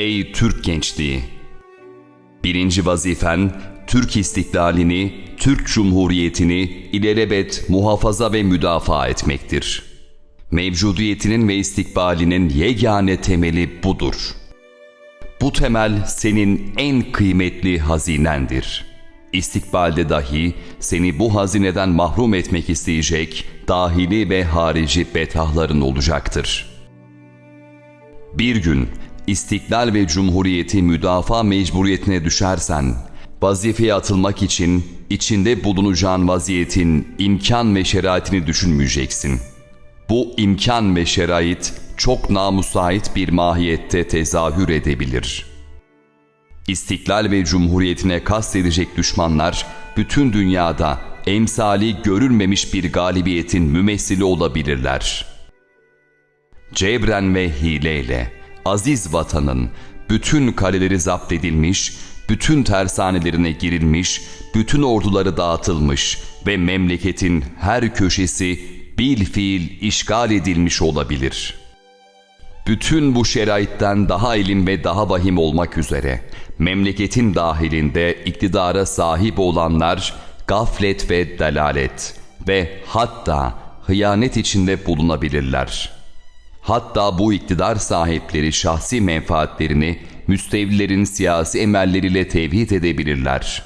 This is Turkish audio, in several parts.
Ey Türk gençliği! Birinci vazifen Türk istiklalini, Türk Cumhuriyeti'ni ilelebet muhafaza ve müdafaa etmektir. Mevcudiyetinin ve istikbalinin yegane temeli budur. Bu temel senin en kıymetli hazinendir. İstikbalde dahi seni bu hazineden mahrum etmek isteyecek dahili ve harici betahların olacaktır.'' Bir gün istiklal ve cumhuriyeti müdafaa mecburiyetine düşersen, vazifeye atılmak için içinde bulunacağın vaziyetin imkan ve şeraitini düşünmeyeceksin. Bu imkan ve şerait çok namusait bir mahiyette tezahür edebilir. İstiklal ve cumhuriyetine kastedecek düşmanlar bütün dünyada emsali görülmemiş bir galibiyetin mümessili olabilirler.'' cebren ve hileyle aziz vatanın bütün kaleleri zapt edilmiş, bütün tersanelerine girilmiş, bütün orduları dağıtılmış ve memleketin her köşesi bil fiil işgal edilmiş olabilir. Bütün bu şeraitten daha ilim ve daha vahim olmak üzere memleketin dahilinde iktidara sahip olanlar gaflet ve delalet ve hatta hıyanet içinde bulunabilirler.'' Hatta bu iktidar sahipleri şahsi menfaatlerini müstevlilerin siyasi emelleriyle tevhid edebilirler.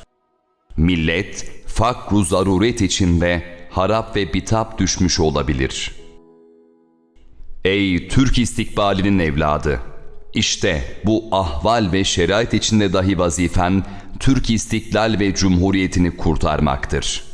Millet fakru zaruret içinde harap ve bitap düşmüş olabilir. Ey Türk istikbalinin evladı! İşte bu ahval ve şerait içinde dahi vazifen Türk istiklal ve cumhuriyetini kurtarmaktır.''